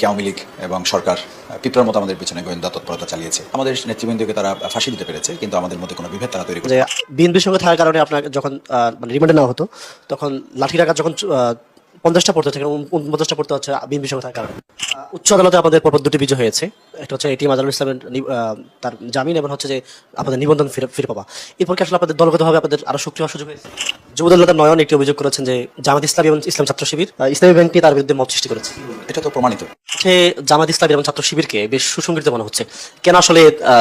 আওয়ামী লীগ এবং সরকার পিঁপড়ার মতো আমাদের পিছনে গোয়েন্দা তৎপরতা চালিয়েছে। আমাদের নেতৃবৃন্দকে তারা ফাঁসি দিতে পেরেছে, কিন্তু আমাদের মধ্যে কোনো বিভেদ তারা তৈরি করে বিএনপির সঙ্গে থাকার কারণে আপনার যখন মানে রিমান্ডে নেওয়া হতো, তখন লাঠি রাখা যখন পঞ্চাশটা পড়তে হচ্ছে পঞ্চাশটা পড়তে হচ্ছে বিএনপির সঙ্গে থাকার কারণে। উচ্চ আদালতে আমাদের পরপর দুটি বিজয় হয়েছে। একটা হচ্ছে এটিএম আজহারুল ইসলামের তার জামিন এবং হচ্ছে যে আপনাদের নিবন্ধন ফিরে ফিরে পাওয়া এরপর কি আসলে আপনাদের দলগতভাবে আপনাদের আরও সক্রিয় সুযোগ হয়েছে? যুবদল নেতা নয়ন একটি অভিযোগ করেছেন যে জামাত ইসলামী এবং ইসলাম ছাত্র শিবির ইসলামী ব্যাংকটি তার বিরুদ্ধে মত সৃষ্টি করেছে। এটা তো প্রমাণিত। হচ্ছে জামাত ইসলামী এবং ছাত্র শিবিরকে বেশ সুসংগঠিত মনে হচ্ছে। কেন আসলে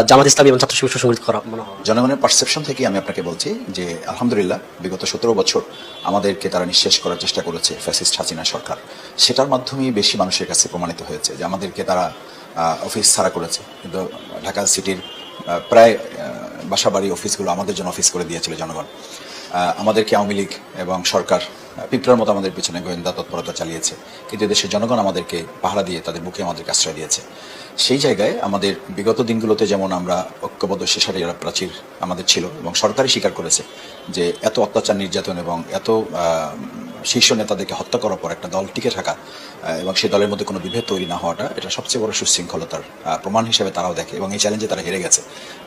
জামাত ইসলামী এবং ছাত্র শিবির সুসংগঠিত করা মনে হয়? জনগণের পারসেপশন থেকে আমি আপনাকে বলছি যে আলহামদুলিল্লাহ বিগত সতেরো বছর আমাদেরকে তারা নিঃশেষ করার চেষ্টা করেছে ফ্যাসিস্ট হাসিনা সরকার। সেটার মাধ্যমেই বেশি মানুষের কাছে প্রমাণিত হয়েছে যে আমাদেরকে তারা অফিস ছাড়া করেছে। কিন্তু ঢাকা সিটির প্রায় বাসাবাড়ি অফিসগুলো আমাদের জন্য অফিস করে দিয়েছিল জনগণ। আমাদেরকে আওয়ামী লীগ এবং সরকার পিঁপড়ার মতো আমাদের পিছনে গোয়েন্দা তৎপরতা চালিয়েছে। কিন্তু দেশের জনগণ আমাদেরকে পাহারা দিয়ে তাদের বুকে আমাদেরকে আশ্রয় দিয়েছে। সেই জায়গায় আমাদের বিগত দিনগুলোতে যেমন আমরা ঐক্যবদ্ধ শেষারিয়া প্রাচীর আমাদের ছিল এবং সরকারই স্বীকার করেছে যে এত অত্যাচার, নির্যাতন এবং এত শীর্ষ নেতাদেরকে হত্যা করার পর একটা দল টিকে থাকা এবং সেই দলের মধ্যে কোনো বিভেদ তৈরি না হওয়াটা এটা সবচেয়ে বড় সুশৃঙ্খলতার প্রমাণ হিসেবে তারাও দেখে এবং এই চ্যালেঞ্জে তারা হেরে গেছে।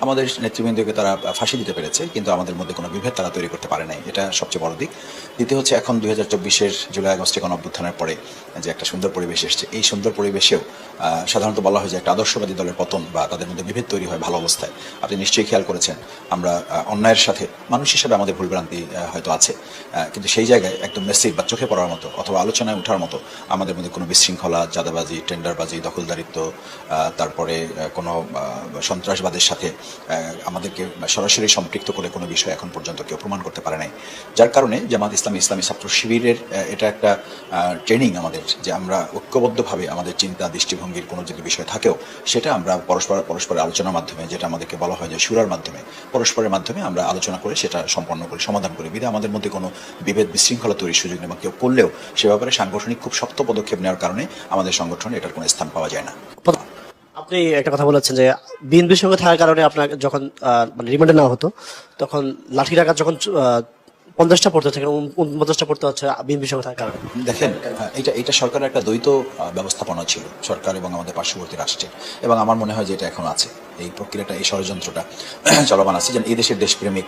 আমাদের নেতৃবৃন্দকে তারা ফাঁসি দিতে পেরেছে, কিন্তু আমাদের মধ্যে কোনো বিভেদ তারা তৈরি করতে পারে নাই। এটা সবচেয়ে বড় দিক। দ্বিতীয় হচ্ছে এখন দুই হাজার চব্বিশের জুলাই আগস্টে গণ অভ্যুত্থানের পরে যে একটা সুন্দর পরিবেশ এসছে, এই সুন্দর পরিবেশেও সাধারণত বলা হয় যে একটা আদর্শবাদী দলের পতন বা তাদের মধ্যে বিভেদ তৈরি হয় ভালো অবস্থায়। আপনি নিশ্চয়ই খেয়াল করেছেন, আমরা অন্যায়ের সাথে, মানুষ হিসেবে আমাদের ভুলভ্রান্তি হয়তো আছে। কিন্তু সেই জায়গায় একদম মেসেজ বা চোখে পড়ার মতো অথবা আলোচনায় ওঠার মতো আমাদের মধ্যে কোনো বিশৃঙ্খলা, চাঁদাবাজি, টেন্ডারবাজি, দখলদারিত্ব তারপরে কোনো সন্ত্রাসবাদের সাথে আমাদেরকে সরাসরি সম্পৃক্ত করে কোনো বিষয় এখন পর্যন্ত কেউ প্রমাণ করতে পারে নাই। যার কারণে জামাত ইসলামী ইসলামী ছাত্র শিবিরের এটা একটা ট্রেনিং আমাদের যে আমরা ঐক্যবদ্ধভাবে আমাদের চিন্তা দৃষ্টিভঙ্গির কোনো যদি বিষয় থাকেও, সেটা আমরা পরস্পর, পরস্পরের আলোচনার মাধ্যমে, যেটা আমাদেরকে বলা হয় যে সুরার মাধ্যমে, পরস্পরের মাধ্যমে আমরা আলোচনা করে সেটা সম্পন্ন করি, সমাধান করি। বিধা আমাদের মধ্যে কোনো বিভেদ বিশৃঙ্খলা তৈরির সুযোগ নেই বা কেউ করলেও সে ব্যাপারে সাংগঠনিক খুব শক্ত পদক্ষেপ নেওয়ার কারণে আমাদের সংগঠনে এটার কোনো স্থান পাওয়া যায় না। আপনি একটা কথা বলেছেন যে বিএনপির সঙ্গে থাকার কারণে আপনার যখন মানে রিমান্ডে নেওয়া হতো, তখন লাঠি রাখা যখন পঞ্চাশটা পড়তে হচ্ছে পঞ্চাশটা পড়তে হচ্ছে বিএনপির সঙ্গে দেখেন এটা এটা সরকারের একটা দ্বৈত ব্যবস্থাপনা ছিল, সরকার এবং আমাদের পার্শ্ববর্তী রাষ্ট্রে এবং আমার মনে হয় যে এটা এখন আছে, এই প্রক্রিয়াটা, এই ষড়যন্ত্রটা। চলমান আছে যেন এই দেশের দেশপ্রেমিক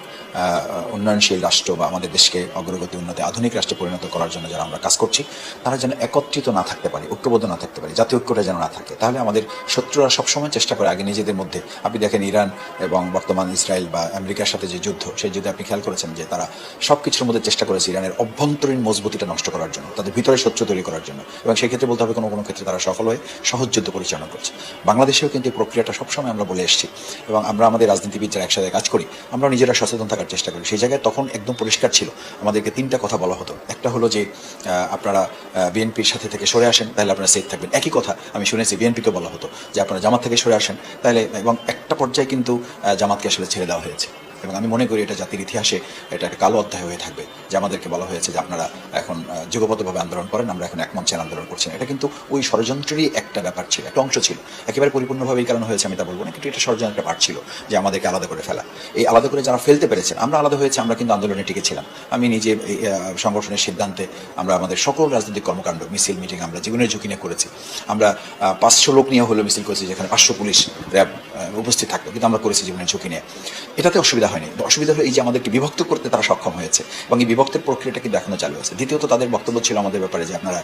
উন্নয়নশীল রাষ্ট্র বা আমাদের দেশকে অগ্রগতি, উন্নতি, আধুনিক রাষ্ট্রে পরিণত করার জন্য যারা আমরা কাজ করছি, তারা যেন একত্রিত না থাকতে পারে, ঐক্যবদ্ধ না থাকতে পারে, জাতীয় ঐক্যটা যেন না থাকে। তাহলে আমাদের শত্রুরা সবসময় চেষ্টা করে আগে নিজেদের মধ্যে, আপনি দেখেন ইরান এবং বর্তমান ইসরায়েল বা আমেরিকার সাথে যে যুদ্ধ, সেই যুদ্ধে আপনি খেয়াল করেছেন যে তারা সব কিছুর মধ্যে চেষ্টা করেছে ইরানের অভ্যন্তরীণ মজবুতিটা নষ্ট করার জন্য, তাদের ভিতরে শত্রু তৈরি করার জন্য। এবং সেই ক্ষেত্রে বলতে হবে কোনো কোনো ক্ষেত্রে তারা সফল হয়ে সহজ যুদ্ধ পরিচালনা করছে। বাংলাদেশেও কিন্তু এই প্রক্রিয়াটা সবসময় আমরা বলে এসেছি। এবং আমরা আমাদের রাজনীতিবিদ যারা একসাথে কাজ করি আমরা নিজেরা সচেতন থাকার চেষ্টা করি। সেই জায়গায় তখন একদম পরিষ্কার ছিল। আমাদেরকে তিনটা কথা বলা হতো। একটা হলো যে আপনারা বিএনপির সাথে থেকে সরে আসেন, তাহলে আপনারা সেফ থাকবেন। একই কথা আমি শুনেছি বিএনপিকে বলা হতো যে, আপনারা জামাত থেকে সরে আসেন, তাহলে, এবং একটা পর্যায়ে কিন্তু জামাতকে আসলে ছেড়ে দেওয়া হয়েছে। এবং আমি মনে করি এটা জাতির ইতিহাসে এটা একটা কালো অধ্যায় হয়ে থাকবে, যে আমাদেরকে বলা হয়েছে যে আপনারা এখন যুগপথভাবে আন্দোলন করেন, আমরা এখন এক মঞ্চের আন্দোলন করছি। এটা কিন্তু ওই ষড়যন্ত্রেরই একটা ব্যাপার ছিল, একটা অংশ ছিল। একেবারে পরিপূর্ণভাবে এই কারণে হয়েছে, আমি তা বলব না, কিন্তু এটা ষড়যন্ত্রের পার্ট ছিল, যে আমাদেরকে আলাদা করে ফেলা। এই আলাদা করে যারা ফেলতে পেরেছেন, আমরা আলাদা হয়েছে, আমরা কিন্তু আন্দোলনে টিকেছিলাম। আমি নিজে সংগঠনের সিদ্ধান্তে আমরা আমাদের সকল রাজনৈতিক কর্মকাণ্ড, মিছিল, মিটিং, আমরা জীবনের ঝুঁকি নিয়ে করেছি, আমরা পাঁচশো লোক নিয়ে হলেও মিছিল করেছি, যেখানে পাঁচশো পুলিশ, র্যাব উপস্থিত থাকতো কিন্তু আমরা করেছি জীবনের ঝুঁকি নিয়ে। এটাতে অসুবিধা হয়নি। অসুবিধা হলো এই যে আমাদেরকে বিভক্ত করতে তারা সক্ষম হয়েছে এবং এই বিভক্তের প্রক্রিয়াটা কিন্তু এখনও চালু আছে। দ্বিতীয়ত, তাদের বক্তব্য ছিল আমাদের ব্যাপারে যে আপনারা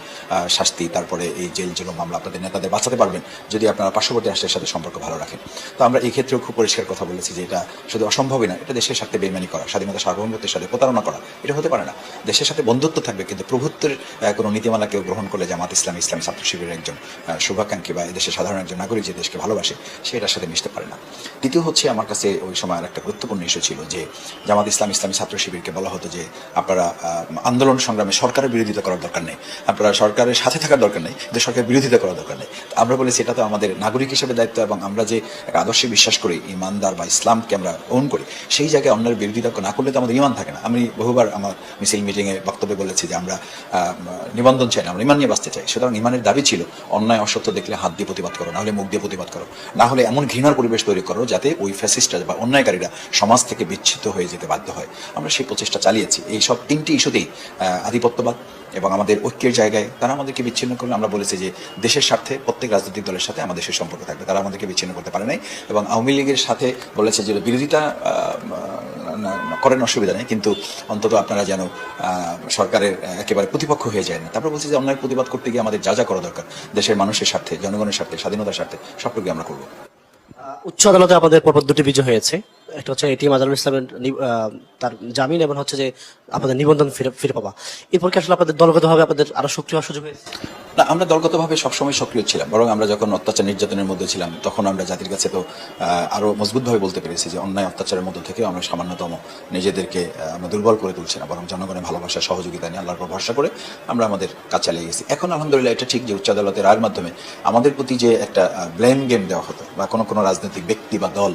শাস্তি, তারপরে এই জেল জুলুম মামলা আপনাদের নেতাদের বাঁচাতে পারবেন, যদি আপনারা পার্শ্ববর্তী রাষ্ট্রের সাথে সম্পর্ক ভালো রাখেন। তো আমরা এই ক্ষেত্রেও খুব পরিষ্কার কথা বলেছি যে এটা শুধু অসম্ভবই না, এটা দেশের সাথে বেইমানি করা, স্বাধীনতা সার্বভৌমত্বের সাথে প্রতারণা করা, এটা হতে পারে না। দেশের সাথে বন্ধুত্ব থাকবে, কিন্তু প্রভুত্বের কোনো নীতিমালা কেউ গ্রহণ করলে জামাত ইসলাম, ইসলামী ছাত্র শিবিরের একজন শুভাকাঙ্ক্ষী বা দেশের সাধারণ একজন নাগরিক যে দেশকে ভালোবাসে, সে এটার সাথে মিশতে পারে না। দ্বিতীয় হচ্ছে আমার কাছে ওই সময় আর একটা গুরুত্বপূর্ণ ইস্যু ছিল যে জামাত ইসলাম, ইসলামী ছাত্র শিবিরকে বলা হতো যে আপনারা আন্দোলন সংগ্রামে সরকারের বিরোধিতা করার দরকার নেই। আপনারা সরকারের সাথে থাকার দরকার নেই, কিন্তু সরকারের বিরোধিতা করার দরকার নেই। আমরা বলেছি এটা তো আমাদের নাগরিক হিসেবে দায়িত্ব এবং আমরা যে একটা আদর্শে বিশ্বাস করি, ইমানদার বা ইসলামকে আমরা ওন করি, সেই জায়গায় অন্যের বিরোধিতা না করলে তো আমাদের ইমান থাকে না। আমি বহুবার আমার মিছিল মিটিংয়ে বক্তব্যে বলেছি যে আমরা নিবন্ধন চাই না, আমরা ইমান নিয়ে বাঁচতে চাই। সুতরাং ইমানের দাবি ছিল, অন্যায় অসত্য দেখলে হাত দিয়ে প্রতিবাদ করো, না হলে মুখ দিয়ে প্রতিবাদ করো। না হলে এমন ঘৃণার পরিবেশ তৈরি করো যাতে ওই ফ্যাসিস্টরা বা অন্যায়কারীরা সমাজ থেকে বিচ্ছিন্ন হয়ে যেতে বাধ্য হয়। আমরা সেই প্রচেষ্টা চালিয়েছি। এই সব তিনটি ইস্যুতেই আধিপত্যবাদ এবং আমাদের ঐক্যের জায়গায় তারা আমাদেরকে বিচ্ছিন্ন করলে, আমরা বলেছি যে দেশের স্বার্থে প্রত্যেক রাজনৈতিক দলের সাথে আমাদের সুসম্পর্ক থাকবে। তারা আমাদেরকে বিচ্ছিন্ন করতে পারে নাই এবং আওয়ামী লীগের সাথে বলেছে যে বিরোধিতা করেন অসুবিধা নেই। কিন্তু অন্তত আপনারা যেন সরকারের একেবারে প্রতিপক্ষ হয়ে যায় না। তারপর বলছি যে অন্যায় প্রতিবাদ করতে গিয়ে আমাদের যা যা করা দরকার, দেশের মানুষের স্বার্থে, জনগণের স্বার্থে, স্বাধীনতার স্বার্থে সবটুকু আমরা করব। উচ্চ আদালতে আমাদের পরপর দুটি বিজয় হয়েছে। একটা হচ্ছে এটিএম আজহারুল ইসলামের তার জামিন এবং হচ্ছে যে আপনাদের নিবন্ধন ফিরে ফিরে পাওয়া। এরপর কি আসলে আপনাদের দলগতভাবে আপনাদের আরও সক্রিয় সুযোগ হয়েছে? না, আমরা দলগতভাবে সবসময় সক্রিয় ছিলাম, বরং আমরা যখন অত্যাচার নির্যাতনের মধ্যে ছিলাম, তখন আমরা জাতির কাছে তো আরও মজবুতভাবে বলতে পেরেছি যে অন্যায় অত্যাচারের মধ্যে থেকেও আমরা সামান্যতম নিজেদেরকে আমরা দুর্বল করে তুলছি না, বরং জনগণের ভালোবাসা, সহযোগিতা নিয়ে আল্লাহর ভরসা করে আমরা আমাদের কাজ চালিয়ে গেছি। এখন আলহামদুলিল্লাহ এটা ঠিক যে উচ্চ আদালতের রায়ের মাধ্যমে আমাদের প্রতি যে একটা ব্লেম গেম দেওয়া হতো বা কোনো কোনো রাজনৈতিক ব্যক্তি বা দল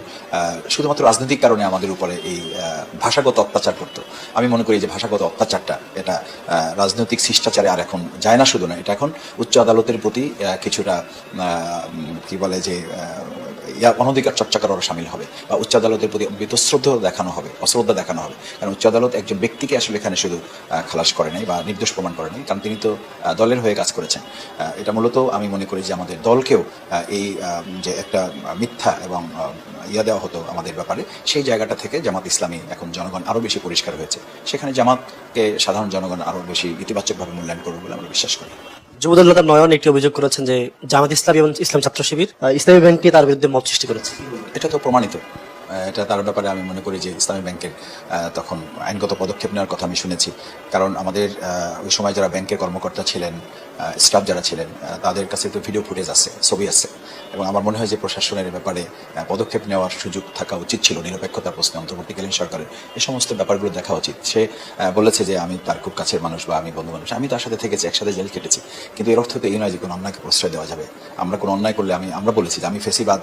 শুধুমাত্র রাজনৈতিক কারণে আমাদের উপরে এই ভাষাগত অত্যাচার করতো। আমি মনে করি যে ভাষাগত অত্যাচারটা এটা রাজনৈতিক শিষ্টাচারে আর এখন যায় না শুধু না, এটা এখন উচ্চ আদালতের প্রতি কিছুটা কি বলে যে অনধিকার চর্চা করারও সামিল হবে বা উচ্চ আদালতের প্রতি বীতশ্রদ্ধ দেখানো হবে, অশ্রদ্ধা দেখানো হবে। কারণ উচ্চ আদালত একজন ব্যক্তিকে আসলে এখানে শুধু খালাস করে নাই বা নির্দোষ প্রমাণ করে নাই। কারণ তিনি তো দলের হয়ে কাজ করেছেন। এটা মূলত আমি মনে করি যে আমাদের দলকেও এই যে একটা মিথ্যা এবং ইয়া দেওয়া হতো আমাদের ব্যাপারে, সেই জায়গাটা থেকে জামাত ইসলামী এখন জনগণ আরও বেশি পরিষ্কার হয়েছে। সেখানে জামাতকে সাধারণ জনগণ আরও বেশি ইতিবাচকভাবে মূল্যায়ন করবে বলে আমরা বিশ্বাস করি। যুবদল নেতা নয়ন একটি অভিযোগ করেছেন যে জামাত ইসলামী এবং ইসলাম ছাত্র শিবির ইসলামী ব্যাংককে তার বিরুদ্ধে মত সৃষ্টি করেছে। এটা তো প্রমাণিত। এটা তার ব্যাপারে আমি মনে করি যে ইসলামী ব্যাংকের তখন আইনগত পদক্ষেপ নেওয়ার কথা আমি শুনেছি। কারণ আমাদের ওই সময় যারা ব্যাংকের কর্মকর্তা ছিলেন স্টাফ যারা ছিলেন তাদের কাছে তো ভিডিও ফুটেজ আছে, ছবি আছে। এবং আমার মনে হয় যে প্রশাসনের ব্যাপারে পদক্ষেপ নেওয়ার সুযোগ থাকা উচিত ছিল। নিরপেক্ষতা প্রশ্নে অন্তর্বর্তীকালীন সরকারের এই সমস্ত ব্যাপারগুলো দেখা উচিত। সে বলেছে যে আমি তার খুব কাছের মানুষ বা আমি বন্ধু মানুষ। আমি তার সাথে থেকেছি, একসাথে জেল কেটেছি কিন্তু এর অর্থ তো এই নয় যে কোনো অন্যায়কে প্রশ্রয় দেওয়া যাবে। আমরা কোনো অন্যায় করলে আমি, আমরা বলেছি যে আমি ফেসিবাদ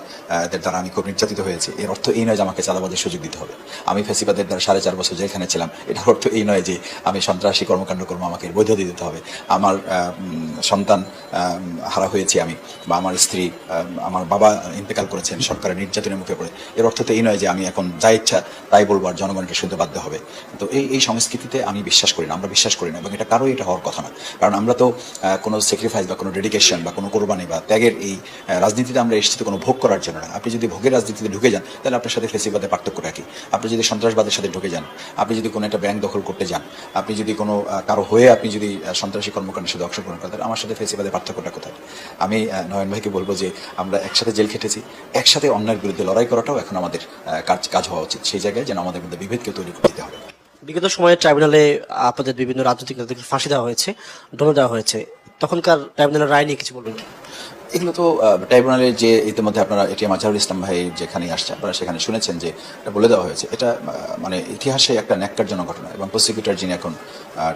দ্বারা আমি খুব নির্যাতিত হয়েছি। এর অর্থ এই নয় যে আমাকে চাঁদাবাজের সুযোগ দিতে হবে। আমি ফেসিবাদের দ্বারা সাড়ে চার বছর যেখানে ছিলাম। এটার অর্থ এই নয় যে আমি সন্ত্রাসী কর্মকাণ্ড করব, আমাকে বৈধতা দিতে হবে। আমার সন্তান হারা হয়েছি আমি বা আমার স্ত্রী আমার বাবা ইন্তেকাল করেছেন, সরকারের নির্যাতনের মুখে পড়ে। এর অর্থ তো এই নয় যে আমি এখন যা ইচ্ছা তাই বলব আর জনগণকে শুনতে বাধ্য হবে। তো এই এই সংস্কৃতিতে আমি বিশ্বাস করি না, আমরা বিশ্বাস করি না এবং এটা কারোই এটা হওয়ার কথা না। কারণ আমরা তো কোনো স্যাক্রিফাইস বা কোনো ডেডিকেশন বা কোনো কোরবানি বা ত্যাগের এই রাজনীতিতে আমরা এসেছি তো কোনো ভোগ করার জন্য না। আপনি যদি ভোগের রাজনীতিতে ঢুকে যান, তাহলে আপনার সাথে ফেসিবাদের পার্থক্য রাখি আপনি যদি সন্ত্রাসবাদের সাথে ঢুকে যান, আপনি যদি কোনো একটা ব্যাংক দখল করতে যান, আপনি যদি কোনো কারও হয়ে আপনি যদি সন্ত্রাসী কর্মকাণ্ডের সাথে অংশগ্রহণ করেন, তাহলে আমার সাথে ফেসিবাদের পার্থক্যটা কোথায়? আমি নয়ন ভাইকে বলব যে আমরা একসাথে জেল খেটেছি একসাথে অন্যায়ের বিরুদ্ধে লড়াই করাটাও এখন আমাদের কাজ কাজ হওয়া উচিত। সেই জায়গায় যেন আমাদের মধ্যে বিভেদকে তৈরি করে দিতে হবে। বিগত সময়ে ট্রাইব্যুনালে আপনাদের বিভিন্ন রাজনৈতিক নেতাদেরকে ফাঁসি দেওয়া হয়েছে দণ্ড দেওয়া হয়েছে। তখনকার ট্রাইব্যুনালের রায় নিয়ে কিছু বলবেন এগুলো তো ট্রাইব্যুনালের যে ইতিমধ্যে আপনারা এটি আজহারুল ইসলাম ভাই যেখানে আসছে আপনারা সেখানে শুনেছেন যে এটা বলে দেওয়া হয়েছে। এটা মানে ইতিহাসে একটা ন্যাক্কারজনক ঘটনা এবং প্রসিকিউটর যিনি এখন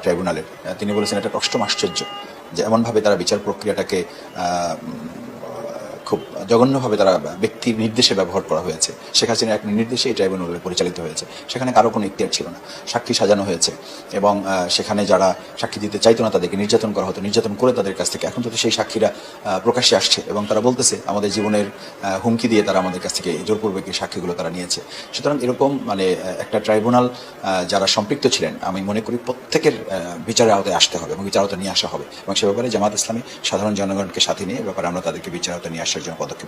ট্রাইব্যুনালের তিনি বলেছেন এটা একটা অষ্টম আশ্চর্য যে এমনভাবে তারা বিচার প্রক্রিয়াটাকে খুব জঘন্যভাবে তারা ব্যক্তির নির্দেশে ব্যবহার করা হয়েছে। শেখ হাসিনার এক নির্দেশে এই ট্রাইব্যুনাল পরিচালিত হয়েছে। সেখানে কারও কোনো ইতিহার ছিল না। সাক্ষী সাজানো হয়েছে এবং সেখানে যারা সাক্ষী দিতে চাইতো না তাদেরকে নির্যাতন করা হতো। নির্যাতন করে তাদের কাছ থেকে এখন তো সেই সাক্ষীরা প্রকাশ্যে আসছে এবং তারা বলতেছে, আমাদের জীবনের হুমকি দিয়ে তারা আমাদের কাছ থেকে জোরপূর্বক এই সাক্ষীগুলো তারা নিয়েছে। সুতরাং এরকম মানে একটা ট্রাইব্যুনাল যারা সম্পৃক্ত ছিলেন, আমি মনে করি প্রত্যেকের বিচারের আওতায় আসতে হবে এবং বিচার আওতায় নিয়ে আসা হবে এবং সে ব্যাপারে জামাত ইসলামী সাধারণ জনগণকে সাথে নিয়ে ব্যাপারে আমরা তাদেরকে বিচার আওতায় নিয়ে jeszcze dzień wodek.